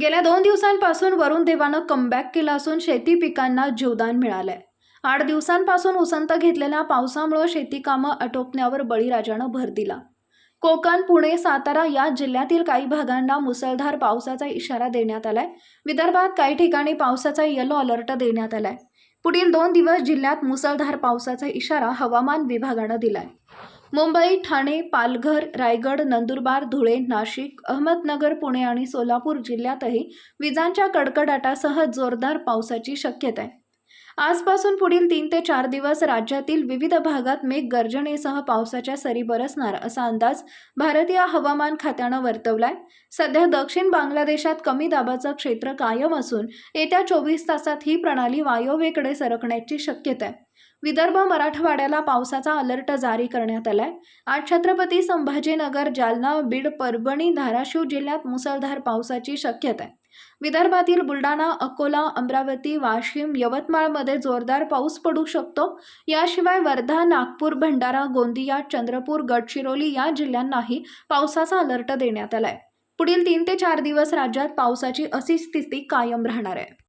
गेल्या दोन दिवसांपासून वरुण देवानं कमबॅक केला असून शेती पिकांना जीवदान मिळालंय. आठ दिवसांपासून उसंत घेतलेल्या पावसामुळं शेतीकामं आटोपण्यावर बळीराजानं भर दिला. कोकण पुणे सातारा या जिल्ह्यातील काही भागांना मुसळधार पावसाचा इशारा देण्यात आलाय. विदर्भात काही ठिकाणी पावसाचा येलो अलर्ट देण्यात आलाय. पुढील दोन दिवस जिल्ह्यात मुसळधार पावसाचा इशारा हवामान विभागानं दिलाय. मुंबई ठाणे पालघर रायगड नंदुरबार धुळे नाशिक अहमदनगर पुणे आणि सोलापूर जिल्ह्यातही विजांच्या कडकडाटासह जोरदार पावसाची शक्यता आहे. आजपासून पुढील तीन ते चार दिवस राज्यातील विविध भागात मेघ गर्जनेसह पावसाच्या सरी बरसणार असा अंदाज भारतीय हवामान खात्यानं वर्तवलाय. सध्या दक्षिण बांगलादेशात कमी दाबाचं क्षेत्र कायम असून येत्या चोवीस तासात ही प्रणाली वायव्येकडे सरकण्याची शक्यता आहे. विदर्भ मराठवाड्याला पावसाचा अलर्ट जारी करण्यात आलाय. आज छत्रपती संभाजीनगर जालना बीड परभणी धाराशिव जिल्ह्यात मुसळधार पावसाची शक्यता आहे. विदर्भातील बुलढाणा अकोला अमरावती वाशिम यवतमाळमध्ये जोरदार पाऊस पडू शकतो. याशिवाय वर्धा नागपूर भंडारा गोंदिया चंद्रपूर गडचिरोली या जिल्ह्यांनाही पावसाचा अलर्ट देण्यात आलाय. पुढील तीन ते चार दिवस राज्यात पावसाची अशी स्थिती कायम राहणार आहे.